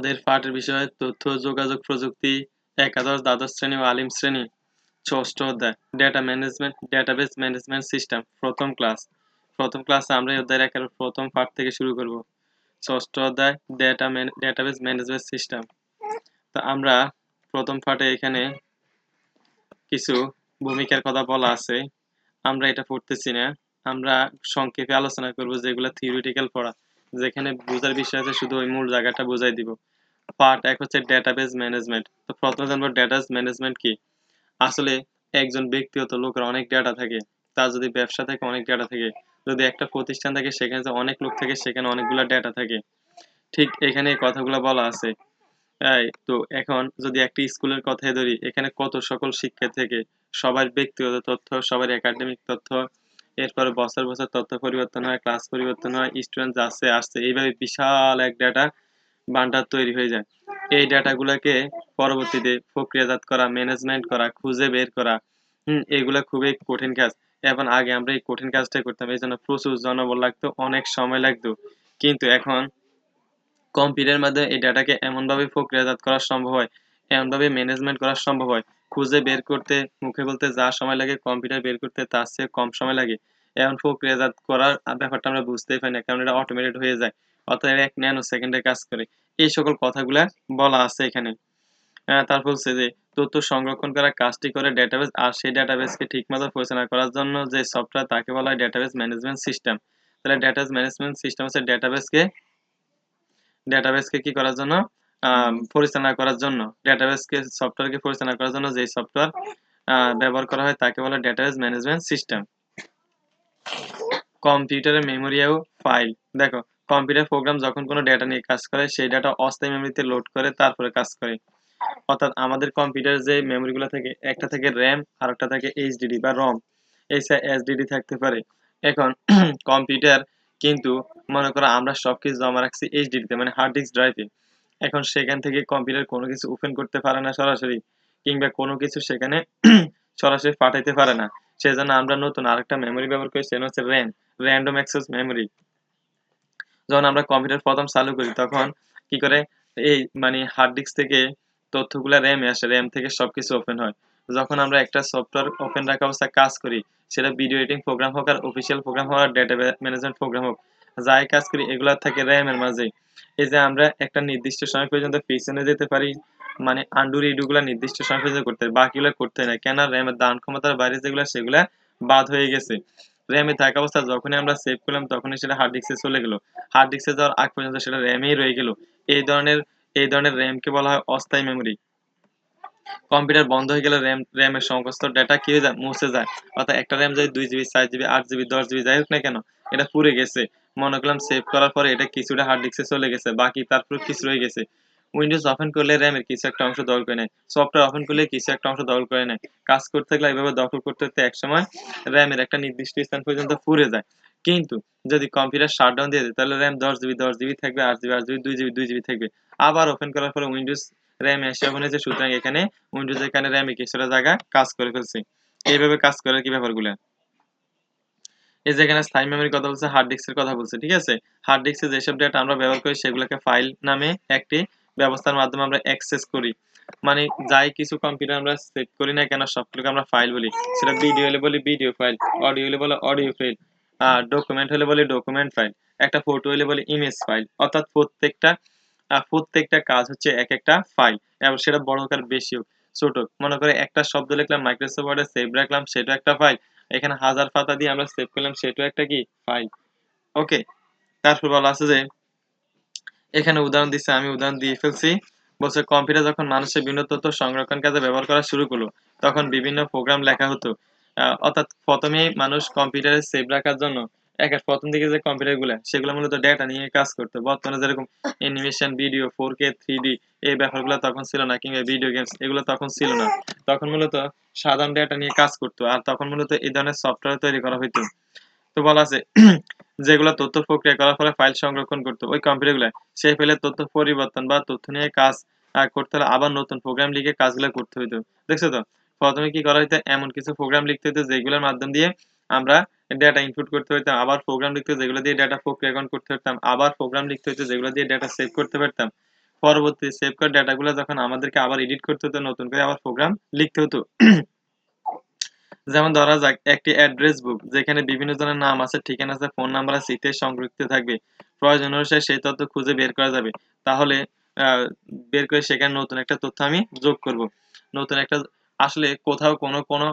আমাদের পাঠের বিষয় তথ্য, যোগাযোগ প্রযুক্তি, একাদশ, দ্বাদশ শ্রেণি ও আলিম শ্রেণি, ষষ্ঠ অধ্যায় data management database management system প্রথম ক্লাস প্রথম ক্লাসে আমরা এই অধ্যায়ের একের প্রথম পাঠ থেকে শুরু করব। ষষ্ঠ অধ্যায় ডেটা ডেটাবেস ম্যানেজমেন্ট সিস্টেম তো আমরা প্রথম পাঠে এখানে কিছু ভূমিকার কথা বলা আছে। আমরা এটা পড়তেছি না। আমরা সংক্ষেপে আলোচনা করব যেগুলো থিওরিটিক্যাল পড়া। যেখানে বোঝার বিষয় আছে, শুধু ওই মূল জায়গাটা বোঝাই দিব। পার্ট এক হচ্ছে ডেটাবেস ম্যানেজমেন্ট তো প্রথমে জানব ডেটাস ম্যানেজমেন্ট কি? আসলে একজন ব্যক্তিগত লোকের অনেক ডেটা থাকে, তার যদি ব্যবসা থাকে অনেক ডেটা থাকে। যদি একটা প্রতিষ্ঠান থাকে, সেখানে অনেক লোক থাকে, সেখানে অনেকগুলো ডেটা থাকে। ঠিক এখানে কথাগুলো বলা আছে। তো এখন যদি একটি স্কুলের কথাই ধরি, এখানে কত সকল শিক্ষা থেকে? সবার ব্যক্তিগত তথ্য, সবার একাডেমিক তথ্য, এরপরে বছর বছর তথ্য পরিবর্তন হয় ক্লাস পরিবর্তন হয় স্টুডেন্ট যাচ্ছে আসছে, এইভাবে বিশাল এক ডাটা বান্ডার তৈরি হয়ে যায়। এই ডাটাগুলোকে পরবর্তীতে প্রক্রিয়াজাত করা ম্যানেজমেন্ট করা, খুঁজে বের করা, হম, এগুলা খুবই কঠিন কাজ। এবং আগে আমরা এই কঠিন কাজটাই করতাম, এই জন্য প্রচুর জনবল লাগতো, অনেক সময় লাগতো। কিন্তু এখন কম্পিউটারের মাধ্যমে এই ডাটাকে এমনভাবে প্রক্রিয়াজাত করা সম্ভব হয়, এমনভাবে ম্যানেজমেন্ট করা সম্ভব হয়, খুঁজে বের করতে, মুখে বলতে যা সময় লাগে, কম্পিউটার বের করতে তার চেয়ে কম সময় লাগে। এমন প্রক্রিয়াজাত করার ব্যাপারটা আমরা বুঝতেই পারি না, কারণ এটা অটোমেটেড হয়ে যায়। অর্থাৎ এক ন্যানো সেকেন্ডে কাজ করে। এই সকল কথাগুলা বলা আছে এখানে। তারপর বলছে যে, তথ্য সংরক্ষণ করার কাজটি করে ডেটাবেস আর সেই ডেটাবেসকে ঠিকমতো পরিচালনা করার জন্য যে সফটওয়্যার তাকে বলা হয় ডেটাবেস ম্যানেজমেন্ট সিস্টেম তাহলে ডেটাবেস ম্যানেজমেন্ট সিস্টেম হচ্ছে ডেটাবেসকে ডেটাবেসকে কি করার জন্য? পরিচালনা করার জন্য। ডেটাবেসকে সফটওয়্যারকে পরিচালনা করার জন্য যে সফটওয়্যার ব্যবহার করা হয় তাকে বলে ডেটাবেস ম্যানেজমেন্ট সিস্টেম কম্পিউটারের মেমোরি ও ফাইল দেখো কম্পিউটার প্রোগ্রাম যখন কোনো ডেটা নিয়ে কাজ করে, সেই ডাটা অস্থায়ী মেমোরিতে লোড করে, তারপরে কাজ করে। অর্থাৎ আমাদের কম্পিউটার যে মেমোরিগুলো থাকে, একটা থেকে র্যাম আর একটা থাকে এইচডিডি বা রম এসডিডি থাকতে পারে। এখন কম্পিউটার কিন্তু মনে করো আমরা সব কিছু জমা রাখছি এইচডিডিতে মানে হার্ড ডিস্ক ড্রাইভে এখন সেখান থেকে কম্পিউটার কোনো কিছু ওপেন করতে পারে না সরাসরি, কিংবা কোনো কিছু সেখানে সরাসরি পাঠাইতে পারে না। সেজন্য আমরা নতুন আরেকটা মেমোরি ব্যবহার করি, সেটা হচ্ছে র্যাম র্যান্ডম অ্যাক্সেস মেমোরি যখন আমরা কম্পিউটার প্রথম চালু করি, তখন কি করে এই মানে হার্ড ডিস্ক থেকে তথ্যগুলো র্যামে আসে র্যাম থেকে সবকিছু ওপেন হয়। যখন আমরা একটা সফটওয়্যার ওপেন রাখা অবস্থায় কাজ করি, সেটা ভিডিও এডিটিং প্রোগ্রাম হোক আর অফিসিয়াল প্রোগ্রাম হোক আর ডেটা ম্যানেজমেন্ট প্রোগ্রাম হোক, যাই কাজ করি, এগুলো থাকে র্যামের মাঝে। এই যে আমরা একটা নির্দিষ্ট সময় পর্যন্ত পিছনে যেতে পারি মানে আন্ডু রিডুগুলা নির্দিষ্ট সময় পর্যন্ত করতে, বাকিগুলো করতে না। কেন র্যামের দান ক্ষমতার বাইরে যেগুলো, সেগুলা বাদ হয়ে গেছে। র্যামে থাকা অবস্থা যখনই আমরা সেভ করলাম, তখনই সেটা হার্ড ডিস্কে চলে গেল। হার্ড ডিস্কে যাওয়ার আগ পর্যন্ত সেটা র্যামেই রয়ে গেল। এই ধরনের এই ধরনের র্যামকে বলা হয় অস্থায়ী মেমোরি কম্পিউটার বন্ধ হয়ে গেলে র্যাম র্যামের সমস্ত ডেটা কি হয়ে যায়? মুছে যায়। অর্থাৎ একটা র্যাম যদি দুই জিবি চার জিবি আট জিবি দশ জিবি যাই হোক না কেন, এটা পুড়ে গেছে। মনে করলাম সেভ করার পরে এটা কিছুটা হার্ড ডিস্কে চলে গেছে, বাকি তারপর কিছু রয়ে গেছে। উইন্ডোজ ওপেন করলে র্যামের কিছু একটা অংশ দখল করে নেয়। সফটওয়্যার ওপেন করলে কিছু একটা অংশ দখল করে নেয়। কাজ করতে গেলে এইভাবে দখল করতে করতে একসময় র্যামের একটা নির্দিষ্ট স্থান পর্যন্ত পুড়ে যায়। কিন্তু যদি কম্পিউটার শাটডাউন দিয়ে দেয়, তাহলে র্যাম দশ জিবি দশ জিবি থাকবে, আট জিবি আট জিবি দুই জিবি দুই জিবি থাকবে। আবার ওপেন করার পরে উইন্ডোজ র্যাম এসে ওখানে যে সুতরাং এখানে উইন্ডোজ এখানে র্যামে কিছুটা জায়গা কাজ করে ফেলছে। এইভাবে কাজ করে কি ব্যাপারগুলো? এই যে এখানে স্থায়ী মেমোরির কথা বলছে হার্ড ডিস্কের কথা বলছে, ঠিক আছে? হার্ড ডিস্কে যেসব ডেটা আমরা ব্যবহার করি, সেগুলোকে ফাইল নামে একটি ব্যবস্থার মাধ্যমে আমরা অ্যাক্সেস করি। মানে যাই কিছু কম্পিউটার আমরা সেভ করি না কেন, সবগুলোকে আমরা ফাইল বলি। সেটা ভিডিও হলে বলি ভিডিও ফাইল অডিও হলে বলে অডিও ফাইল আর ডকুমেন্ট হলে বলি ডকুমেন্ট ফাইল একটা ফটো হলে বলি ইমেজ ফাইল অর্থাৎ প্রত্যেকটা প্রত্যেকটা কাজ হচ্ছে এক একটা ফাইল এবং সেটা বড় হোক আর বেশি হোক। ছোট, মনে করে একটা শব্দ লিখলাম মাইক্রোসফট ওয়ার্ডে সেভ রাখলাম সেটা একটা ফাইল এখানে হাজার পাতা দিয়ে আমরা সেভ করলাম, সেটাও একটা কি? ফাইল ওকে তারপর বলা আছে যে এখানে উদাহরণ দিচ্ছে আমি উদাহরণ দিয়ে ফেলছি। বলছে, কম্পিউটার যখন মানুষের বিভিন্ন তথ্য সংরক্ষণ কাজে ব্যবহার করা শুরু করল, তখন বিভিন্ন প্রোগ্রাম লেখা হতো। অর্থাৎ প্রথমেই মানুষ কম্পিউটারে সেভ রাখার জন্য এক প্রথম দিকে যে কম্পিউটারগুলো সেগুলো মূলত ডেটা নিয়ে কাজ করতো। বর্তমানে যেরকম animation video four K three D এই ব্যাপারগুলো তখন ছিল না, কিংবা ভিডিও গেমস এগুলো তখন ছিল না। তখন মূলত সাধারণ ডেটা নিয়ে কাজ করতো, আর তখন মূলত এই ধরনের সফটওয়্যার তৈরি করা হইতো। তো বলা আছে, যেগুলো তথ্য প্রক্রিয়া করার ফলে ফাইল সংরক্ষণ করতো ওই কম্পিউটারগুলো সেই ফাইলের তথ্য পরিবর্তন বা তথ্য নিয়ে কাজ করতে হলে আবার নতুন প্রোগ্রাম লিখে কাজগুলো করতে হইতো। দেখছ তো? প্রথমে কি করা হইতো? এমন কিছু প্রোগ্রাম লিখতে হইতো যেগুলোর মাধ্যম দিয়ে আমরা ডেটা ইনপুট করতে হইতাম, আবার প্রোগ্রাম লিখতে যেগুলো দিয়ে ডেটা প্রক্রিয়াকরণ করতে পারতাম আবার প্রোগ্রাম লিখতে হইতো যেগুলো দিয়ে ডেটা সেভ করতে পারতাম। পরবর্তী সেভ করা ডেটাগুলো যখন আমাদেরকে আবার এডিট করতে হতো, নতুন করে আবার প্রোগ্রাম লিখতে হতো। যেমন ধরা যাক, একটি অ্যাড্রেস বুক, যেখানে বিভিন্ন জনের নাম আছে, ঠিকানা আছে, ফোন নাম্বার আছে ইত্যাদি সংরক্ষিত থাকবে। প্রয়োজন অনুসারে সেই তথ্য খুঁজে বের করা যাবে। তাহলে বের করে সেখানে নতুন একটা তথ্য আমি যোগ করব। নতুন একটা, আসলে কোথাও কোনো কোনো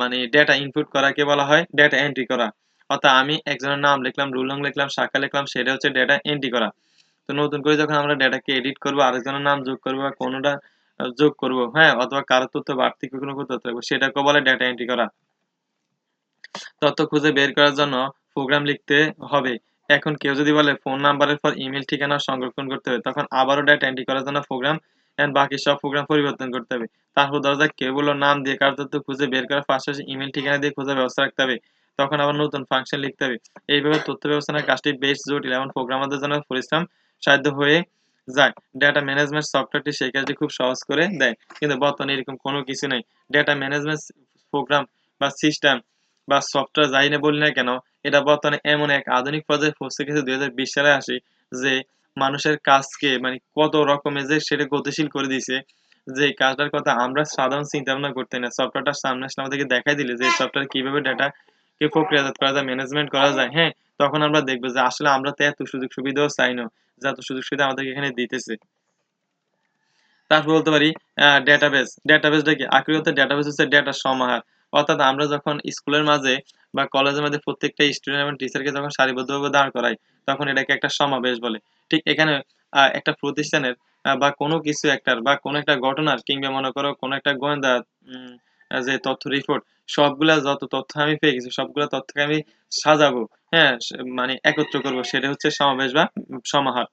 মানে ডেটা ইনপুট করাকে বলা হয় ডেটা এন্ট্রি করা। অর্থাৎ আমি একজনের নাম লিখলাম, রুল নং লিখলাম, শাখা লিখলাম, সেটা হচ্ছে ডেটা এন্ট্রি করা। তো নতুন করে যখন আমরা ডেটাকে এডিট করব, আরেকজনের নাম যোগ করব বা কোনোটা যোগ করব হ্যাঁ? অথবা কারও তথ্য বাড়তি কোনো তথ্য রাখব সেটাকে বলে ডেটা এন্ট্রি করা। তথ্য খুঁজে বের করার জন্য প্রোগ্রাম লিখতে হবে। এখন কেউ যদি বলে ফোন নাম্বারের পর ইমেল ঠিকানা সংরক্ষণ করতে হবে, তখন আবারও ডেটা এন্ট্রি করার জন্য প্রোগ্রাম এন্ড বাকি সব প্রোগ্রাম পরিবর্তন করতে হবে। তারপর দরজা কেউ বলল নাম দিয়ে কার তথ্য খুঁজে বের করার পাশাপাশি ইমেল ঠিকানা দিয়ে খোঁজার ব্যবস্থা রাখতে হবে, তখন আবার নতুন ফাংশন লিখতে হবে। এইভাবে তথ্য ব্যবস্থার কাজটি বেশ জটিল। এবং প্রোগ্রামারদের জন্য পরিশ্রম সাধ্য হয়ে যায় ডেটা ম্যানেজমেন্ট সফটওয়্যারটি সেই কাজটি খুব সহজ করে দেয়। কিন্তু বর্তমানে এরকম কোনো কিছু নেই। ডেটা ম্যানেজমেন্ট প্রোগ্রাম বা সিস্টেম বা সফটওয়্যার যাই না বলি না কেন, এটা বর্তমানে এমন এক আধুনিক পর্যায়ে পৌঁছে গেছে দুই হাজার বিশ সালে আসি, যে মানুষের কাজকে মানে কত রকমের যে সেটা গতিশীল করে দিছে যে কাজটার কথা আমরা সাধারণ চিন্তা ভাবনা করতে না। সফটওয়্যারটা সামনে আসলে আমাদেরকে দেখাই দিলে যে সফটওয়্যার কীভাবে ডাটা কে প্রক্রিয়াজাত করা যায় ম্যানেজমেন্ট করা যায়। হ্যাঁ তখন আমরা দেখব যে আসলে আমরা তো এত সুযোগ সুবিধাও চাই না। যে এত সুযোগ সুবিধা আমাদেরকে এখানে দিতেছে। তারপর বলতে পারি ডেটাবেস ডেটাবেসটা কি? আকৃত ডেটাবেস হচ্ছে ডেটা সমাহার। অর্থাৎ আমরা যখন স্কুলের মাঝে বা কলেজের মধ্যে প্রত্যেকটা স্টুডেন্ট এবং টিচারকে যখন সারিবদ্ধভাবে দাঁড় করাই, তখন এটাকে একটা সমাবেশ বলে। ঠিক এখানে একটা প্রতিষ্ঠানের বা কোনো কিছু একটার বা কোনো একটা ঘটনার কিংবা মনে করো কোনো একটা গোয়েন্দা যে তথ্য রিপোর্ট সবগুলা যত তথ্য আমি পেয়ে গেছি, সবগুলো তথ্যকে আমি সাজাবো হ্যাঁ মানে একত্র করব, সেটা হচ্ছে সমাবেশ বা সমাহার।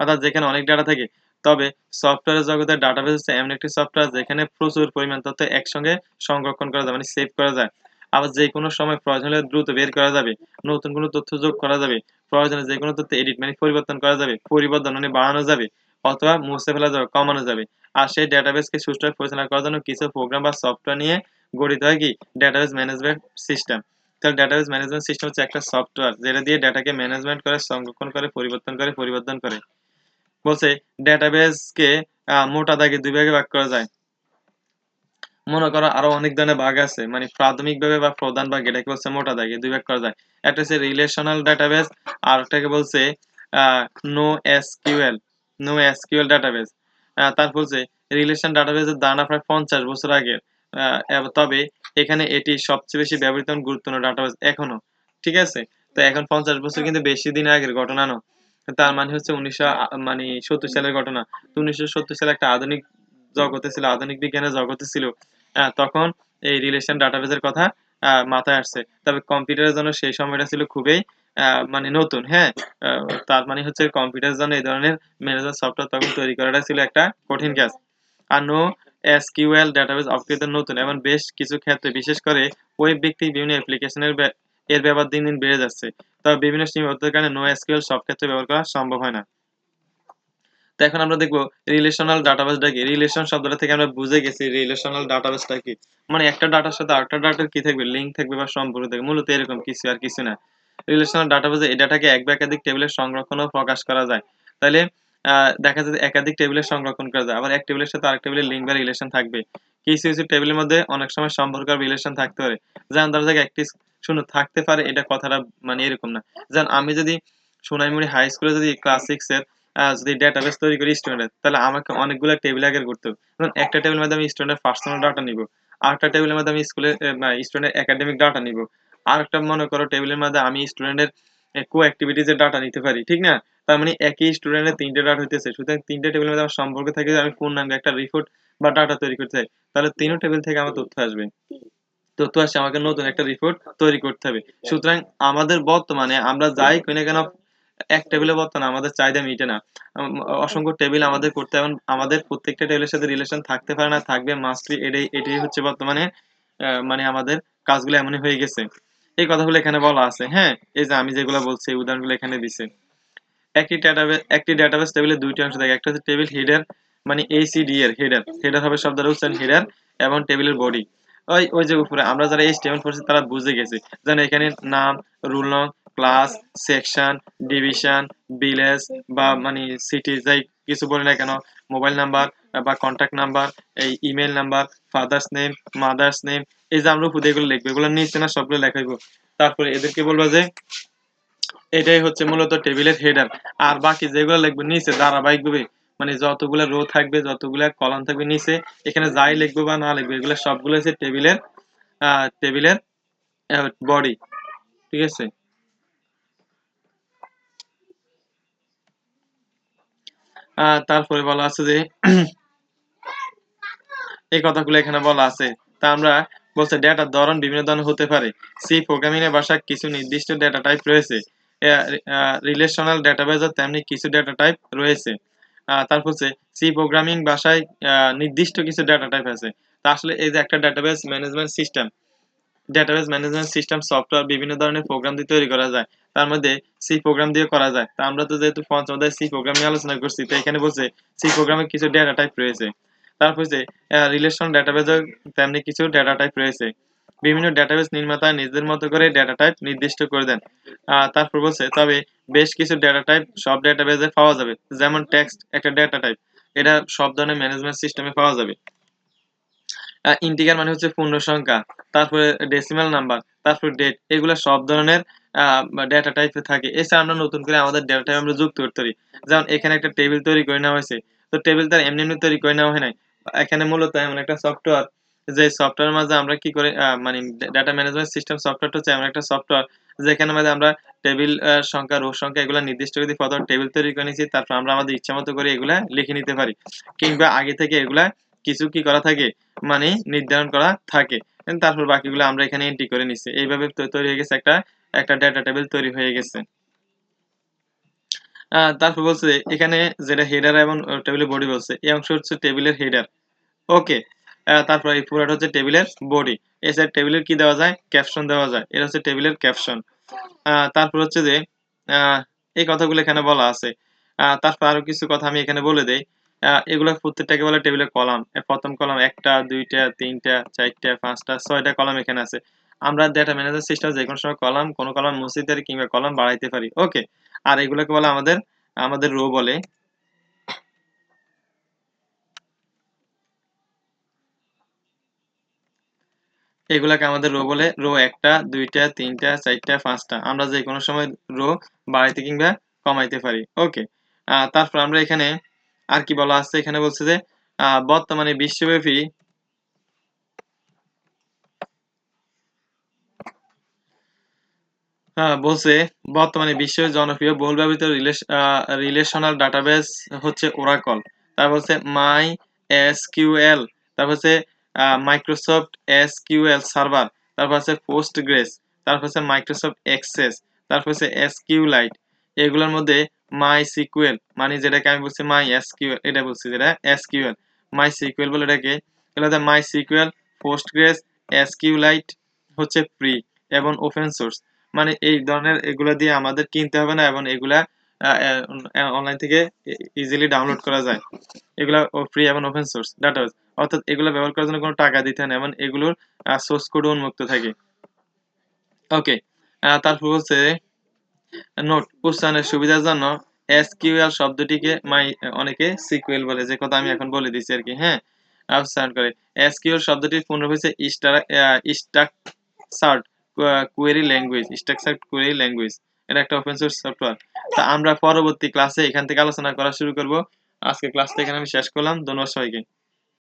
অর্থাৎ যেখানে অনেক ডাটা থাকে, তবে সফটওয়্যার জগতে ডাটাবেস হচ্ছে এমন একটি সফটওয়্যার যেখানে প্রচুর পরিমাণ তথ্য একসঙ্গে সংরক্ষণ করা যায় মানে সেভ করা যায়। আবার যে কোনো সময় প্রয়োজন হলে দ্রুত বের করা যাবে, নতুন কোনো তথ্য যোগ করা যাবে, প্রয়োজনে যে কোনো তথ্য এডিট মানে পরিবর্তন করা যাবে, পরিবর্তন মানে বাড়ানো যাবে অথবা মুছে ফেলা যাবে কমানো যাবে। আর সেই ডেটাবেসকে সুষ্ঠুভাবে পরিচালনা করার জন্য কিছু প্রোগ্রাম বা সফটওয়্যার নিয়ে গঠিত হয় কি? ডেটাবেস ম্যানেজমেন্ট সিস্টেম তাহলে ডেটাবেস ম্যানেজমেন্ট সিস্টেম হচ্ছে একটা সফটওয়্যার যেটা দিয়ে ডেটাকে ম্যানেজমেন্ট করে, সংরক্ষণ করে, পরিবর্তন করে পরিবর্তন করে। বলছে ডেটাবেসকে মোটা দাগে দুই ভাগে ভাগ করা যায়। মনে করো আরও অনেক ধরনের ভাগ আছে মানে প্রাথমিকভাবে বা প্রধান ভাগ, এটাকে বলছে মোটা দাগে দুই ভাগ করা যায়। একটা হচ্ছে রিলেশনাল ডাটাবেস আর একটাকে বলছে no SQL no SQL database তারপর বলছে রিলেশন ডাটাবেসের দানা প্রায় পঞ্চাশ বছর আগে তবে এখানে এটি সবচেয়ে বেশি ব্যবহৃত গুরুত্বপূর্ণ ডাটাবেস এখনও। ঠিক আছে? তো এখন পঞ্চাশ বছর কিন্তু বেশি দিন আগের ঘটনা না। তার মানে হচ্ছে উনিশশো মানে সত্তর সালের ঘটনা। তো উনিশশো সত্তর সালে একটা আধুনিক জগতে ছিল, আধুনিক বিজ্ঞানের জগতে ছিল। তখন এই রিলেশন ডাটাবেসের কথা মাথায় আসছে। তবে কম্পিউটারের জন্য সেই সময়টা ছিল খুবই মানে নতুন হ্যাঁ? তার মানে হচ্ছে কম্পিউটারের জন্য এই ধরনের ম্যানেজমেন্ট সফটওয়্যার তখন তৈরি করাটা ছিল একটা কঠিন কাজ। আর নো এসকিউএল ডাটাবেস অপকৃত নতুন এবং বেশ কিছু ক্ষেত্রে, বিশেষ করে ওয়েব ভিত্তিক বিভিন্ন অ্যাপ্লিকেশনের এর ব্যবহার দিন দিন বেড়ে যাচ্ছে। তবে বিভিন্ন সীমাবদ্ধতার কারণে নো এসকিউএল সব ক্ষেত্রে ব্যবহার করা সম্ভব হয় না। তো এখন আমরা দেখব রিলেশনাল ডাটাবেসটা কি? রিলেশন শব্দটা থেকে আমরা বুঝে গেছি রিলেশনাল ডাটাবেসটা কি। মানে একটা ডাটার সাথে আরেকটা ডাটার কি থাকবে? লিঙ্ক থাকবে বা সম্পর্ক থাকবে। মূলত এরকম কিছু আর কিছু না। রিলেশনাল ডাটাবেসে এই ডাটাকে এক বা একাধিক টেবিলের সংরক্ষণ ও প্রকাশ করা যায়। তাহলে দেখা যায় একাধিক টেবিলের সংরক্ষণ করা যায়। আবার এক টেবিলের সাথে আরেক টেবিলের লিঙ্ক বা রিলেশন থাকবে। কিছু কিছু টেবিলের মধ্যে অনেক সময় সম্পর্ক রিলেশন থাকতে পারে। যেমন ধরা যাক একটি শুনো থাকতে পারে, এটা কথাটা মানে এরকম না। যেমন আমি যদি সোনাইমুড়ি হাই স্কুলে যদি ক্লাস সিক্স এর যদি ডেটাবেস তৈরি করি স্টুডেন্টের তাহলে আমাকে অনেকগুলো টেবিল আগের করতে হবে। একটা টেবিলের মধ্যে আমি স্টুডেন্টের পার্সোনাল ডাটা নিব। আরেকটা টেবিলের মধ্যে আমি স্কুলের স্টুডেন্টের একাডেমিক ডাটা নিব। আর একটা মনে করো টেবিলের মধ্যে আমি স্টুডেন্টের কো অ্যাক্টিভিটিজের ডাটা নিতে পারি, ঠিক না? তার মানে একই স্টুডেন্টের তিনটে ডাটা হইতেছে। সুতরাং তিনটে টেবিলের মধ্যে আমার সম্পর্ক থাকে আমি পূর্ণাঙ্গ একটা রিপোর্ট বা ডাটা তৈরি করতে চাই। তাহলে তিনও টেবিল থেকে আমার তথ্য আসবে। তথ্য আসছে আমাকে নতুন একটা রিপোর্ট তৈরি করতে হবে। সুতরাং আমাদের বর্তমানে আমরা যাই কিনে কেন, এক টেবিলে বর্তমানে আমাদের চাহিদা মিটে না। অসংখ্য টেবিল আমাদের করতে এবং আমাদের প্রত্যেকটা টেবিলের সাথে রিলেশন থাকতে পারে না, থাকবে। মাস্টলি এটাই এটাই হচ্ছে বর্তমানে মানে আমাদের কাজগুলো এমনই হয়ে গেছে। এই কথাগুলো এখানে বলা আছে। হ্যাঁ এই যে আমি যেগুলো বলছি, এই উদাহরণগুলো এখানে দিছে। একটি ডেটাবেস একটি ডেটাবেস টেবিলে দুইটি অংশ থাকে একটা হচ্ছে টেবিল হেডার মানে এসিডি এর হেডার হেডার হবে শব্দটা হচ্ছে হেডার এবং টেবিলের বডি ওই ওই যে উপরে, আমরা যারা এইচটিএমএল পড়ছি, তারা বুঝে গেছে। যেন এখানে নাম, রুল নং ক্লাস সেকশন ডিভিশন ভিলেজ বা মানে সিটি যাই কিছু বলি না কেন মোবাইল নাম্বার বা কন্ট্যাক্ট নাম্বার এই email number father's name mother's name এই যে আমরা উপরে এগুলো লিখব, এগুলো নিচে না সবগুলো লেখাইবো তারপরে এদেরকে বলব যে, এটাই হচ্ছে মূলত টেবিলের হেডার আর বাকি যেগুলো লিখব নিচে, ধারাবাহিকভাবে মানে যতগুলো রো থাকবে, যতগুলো কলাম থাকবে নিচে, এখানে যাই লিখব বা না লিখব, এগুলো সবগুলো হচ্ছে টেবিলের টেবিলের বডি ঠিক আছে? তারপরে বলা আছে যে এই কথাগুলো এখানে বলা আছে। তা আমরা বলছে ডেটার ধরন বিভিন্ন ধরনের হতে পারে। সি প্রোগ্রামিং এর ভাষায় কিছু নির্দিষ্ট ডেটা টাইপ রয়েছে। রিলেশনাল ডেটাবেজের তেমনি কিছু ডেটা টাইপ রয়েছে। তারপর সি প্রোগ্রামিং ভাষায় নির্দিষ্ট কিছু ডেটা টাইপ আছে। তা আসলে এই যে একটা database management system database management system software বিভিন্ন ধরনের প্রোগ্রাম দিয়ে তৈরি করা যায়। তার মধ্যে সি প্রোগ্রাম দিয়ে করা যায়। তা আমরা তো যেহেতু পঞ্চম সি প্রোগ্রাম নিয়ে আলোচনা করছি, তো এখানে বলছে সি প্রোগ্রামে কিছু ডেটা টাইপ রয়েছে। তারপর হচ্ছে রিলেশন ডেটাবেজে তেমনি কিছু ডেটা টাইপ রয়েছে। বিভিন্ন ডেটাবেস নির্মাতা নিজেদের মতো করে ডেটা টাইপ নির্দিষ্ট করে দেন। তারপর বলছে, তবে বেশ কিছু ডেটা টাইপ সব ডেটাবেজে পাওয়া যাবে। যেমন টেক্সট একটা ডেটা টাইপ এটা সব ধরনের ম্যানেজমেন্ট সিস্টেমে পাওয়া যাবে। ইন্টিগার মানে হচ্ছে পূর্ণ সংখ্যা, তারপরে ডেসিমাল নাম্বার তারপর ডেট এগুলো সব ধরনের ডেটা টাইপে থাকে। এছাড়া আমরা নতুন করে আমাদের ডেটা টাইপ আমরা যুক্ত করতে পারি। যেমন এখানে একটা টেবিল তৈরি করে নেওয়া হয়েছে। তো টেবিল তার এমনি এমনি তৈরি করে নেওয়া হয় নাই। এখানে মূলত এমন একটা সফটওয়্যার যে সফটওয়্যার মাঝে আমরা কি করে মানে ডাটা ম্যানেজমেন্ট সিস্টেম সফটওয়্যারটা হচ্ছে এমন একটা সফটওয়্যার যেখানে মাঝে আমরা টেবিল সংখ্যা রো সংখ্যা এগুলো নির্দিষ্ট করে প্রথম টেবিল তৈরি করে নিয়েছি, তারপর আমরা আমাদের ইচ্ছা মতো করে এগুলা লিখে নিতে পারি। কিংবা আগে থেকে এগুলা কিছু কি করা থাকে মানে নির্ধারণ করা থাকে। তারপর বাকিগুলো আমরা এখানে এন্ট্রি করে নিচ্ছি। এইভাবে তৈরি হয়ে গেছে একটা একটা ডেটা টেবিল তৈরি হয়ে গেছে। তারপর বলছে এখানে যেটা হেডার এবং টেবিলের বডি বলছে, এই অংশ হচ্ছে টেবিলের হেডার ওকে তারপর এই পুরোটা হচ্ছে টেবিলের বডি এছাড়া টেবিলের কি দেওয়া যায়? ক্যাপশন দেওয়া যায়। এটা হচ্ছে টেবিলের ক্যাপশন তারপর হচ্ছে যে এই কথাগুলো এখানে বলা আছে। তারপর আরও কিছু কথা আমি এখানে বলে দেই। এগুলো প্রত্যেকটাকে বলে টেবিলের কলাম প্রথম কলাম একটা, দুইটা, তিনটা, চারটা, পাঁচটা, ছয়টা কলাম এখানে আছে। আমরা ডেটা ম্যানেজার সিস্টেম যে কোনো সময় কলাম কোনো কলাম মুছে পারি কিংবা কলাম বাড়াইতে পারি। ওকে আর এগুলোকে বলে আমাদের আমাদের রো বলে। এগুলাকে আমাদের রো বলে। রো একটা, দুইটা, তিনটা, চারটা, পাঁচটা। আমরা যে কোনো সময় রো বাড়াইতে কিংবা কমাইতে পারি। ওকে। তারপর আমরা এখানে আর কি বলা আছে? এখানে বলছে যে বর্তমানে বিশ্বব্যাপী বলছে, বর্তমানে বিশ্বের জনপ্রিয় বহুল ব্যবহৃত রিলেশনাল ডাটাবেস হচ্ছে ওরাকল তারপর হচ্ছে মাই এস কিউএল তারপর হচ্ছে মাইক্রোসফট এস কিউএল সার্ভার তারপর হচ্ছে পোস্ট গ্রেস তারপর হচ্ছে মাইক্রোসফট এক্সেস তারপর হচ্ছে এস কিউ লাইট এগুলোর মধ্যে মাই সিকুয়েল মানে যেটাকে আমি বলছি মাই এস কিউএল এটা বলছি যেটা এস কিউএল মাই সিকুয়েল বলে এটাকে এগুলো my sequel postgres S Q lite হচ্ছে ফ্রি এবং ওপেন সোর্স মানে এই ধরনের এগুলো দিয়ে আমাদের কিনতে হবে না এবং এগুলা অনলাইন থেকে ইজিলি ডাউনলোড করা যায়। এগুলা ফ্রি এবং ওপেন সোর্স ডাটাবেস অর্থাৎ এগুলো ব্যবহার করার জন্য কোনো টাকা দিতে হয় না এবং এগুলোর সোর্স কোড উন্মুক্ত থাকে। ওকে তারপর হচ্ছে নোট উচ্চারণের সুবিধার জন্য এসকিউএল শব্দটিকে মাই অনেকে সিকুয়েল বলে, যে কথা আমি এখন বলে দিচ্ছি আর কি হ্যাঁ? উচ্চারণ করে এসকিউএল শব্দটির পূর্ণ হয়েছে structured query language structure query language এটা একটা ওপেন সোর্স সফটওয়্যার তা আমরা পরবর্তী ক্লাসে এখান থেকে আলোচনা করা শুরু করব। আজকে ক্লাসটা এখানে আমি শেষ করলাম। ধন্যবাদ সবাইকে।